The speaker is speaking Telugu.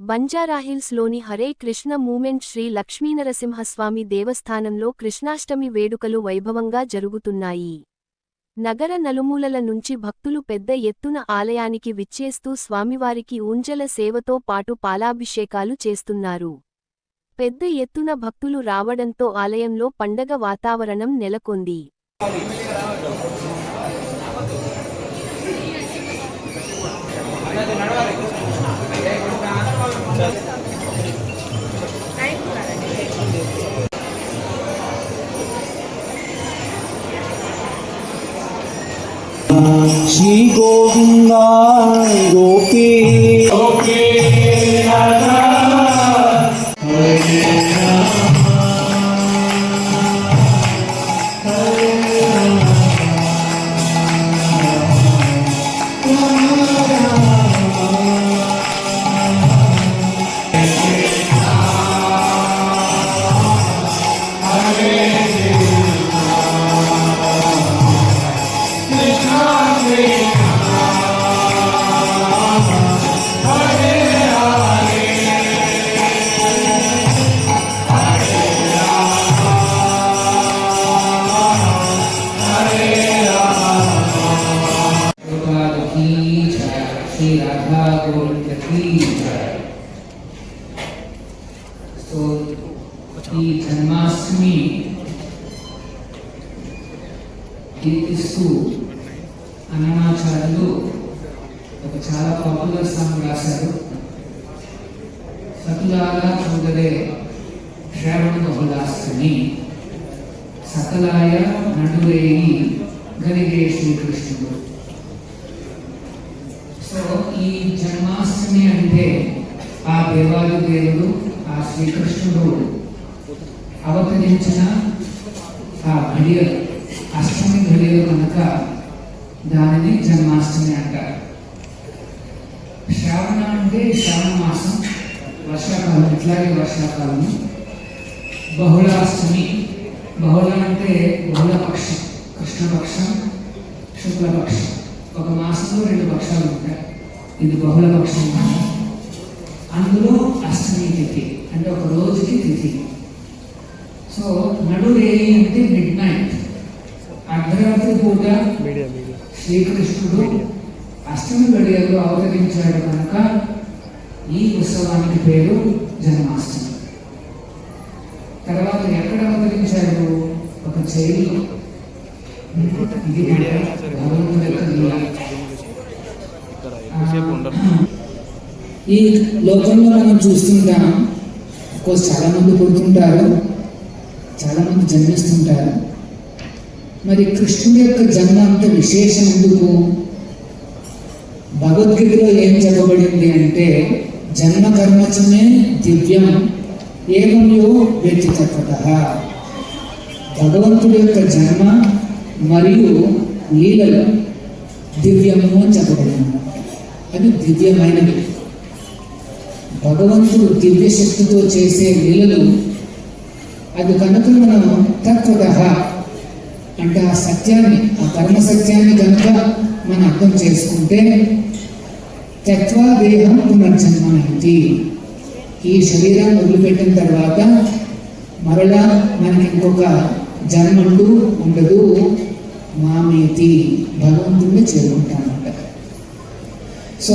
బంజారాహిల్స్లోని హరే కృష్ణ మూమెంట్ శ్రీ లక్ష్మీనరసింహస్వామి దేవస్థానంలో కృష్ణాష్టమి వేడుకలు వైభవంగా జరుగుతున్నాయి. నగర నలుమూలల నుంచి భక్తులు పెద్ద ఎత్తున ఆలయానికి విచ్చేస్తూ స్వామివారికి ఊంజల సేవతో పాటు పాలాభిషేకాలు చేస్తున్నారు. పెద్ద ఎత్తున భక్తులు రావడంతో ఆలయంలో పండగ వాతావరణం నెలకొంది. श्री गोविंदा गोपी సో ఈ జన్మాష్టమి కీర్తిస్తూ అన్నమాచార్యులు ఒక చాలా పాపులర్ సాంగ్ రాశారు సతులాగా చూడలే శ్రావణ సకలాయ నడువేయి గరిగే శ్రీకృష్ణుడు. ఈ జన్మాష్టమి అంటే ఆ దేవాది దేవుడు ఆ శ్రీకృష్ణుడు అవతరించిన ఆ ఘడియలు అష్టమి ఘడియలు కనుక దానిని జన్మాష్టమి అంటారు. శ్రావణ అంటే శ్రావణ మాసం వర్షాకాలం ఇట్లాగే వర్షాకాలం. బహుళాష్టమి బహుళ అంటే బహుళపక్షం కృష్ణపక్షం శుక్లపక్షం. ఒక మాసంలో రెండు పక్షాలు ఉంటాయి. ఇది బహుళ పక్షం అందులో అష్టమి తిథి అంటే ఒక రోజుకి తిథి. సో నడురేయి అంటే మిడ్ నైట్ అర్ధరాత్రి పూట శ్రీకృష్ణుడు అష్టమి గడియల్లో అవతరించాడు కనుక ఈ ఉత్సవానికి పేరు జన్మాష్టమి. తర్వాత ఎక్కడ అవతరించాడు? ఒక జైలు ఇది భగవంతుడి యొక్క లీల. ఈ లోకంలో మనం చూస్తుంటాం. కోర్స్ చాలా మంది పుడుతుంటారు చాలా మంది జన్మిస్తుంటారు. మరి కృష్ణుడి యొక్క జన్మ అంత విశేషం ఎందుకు? భగవద్గీతలో ఏం చెప్పబడింది అంటే జన్మ కర్మచమే దివ్యం ఏమయో వ్యక్తితత్వత. భగవంతుడి యొక్క జన్మ మరియు లీలలు దివ్యము అని చెప్పబడింది అది దివ్యమైనది భగవంతుడు దివ్య శక్తితో చేసే లీలలు అది కనుక మనం తత్వత అంటే ఆ సత్యాన్ని ఆ పరమ సత్యాన్ని కనుక మనం అర్థం చేసుకుంటే తత్వా దేహం పునర్జన్మ ఈ శరీరాన్ని వదిలిపెట్టిన తర్వాత మరలా మనకి ఇంకొక జన్మంటూ ఉండదు మామేతి. భగవంతుడిని చేరుకుంటామంట సో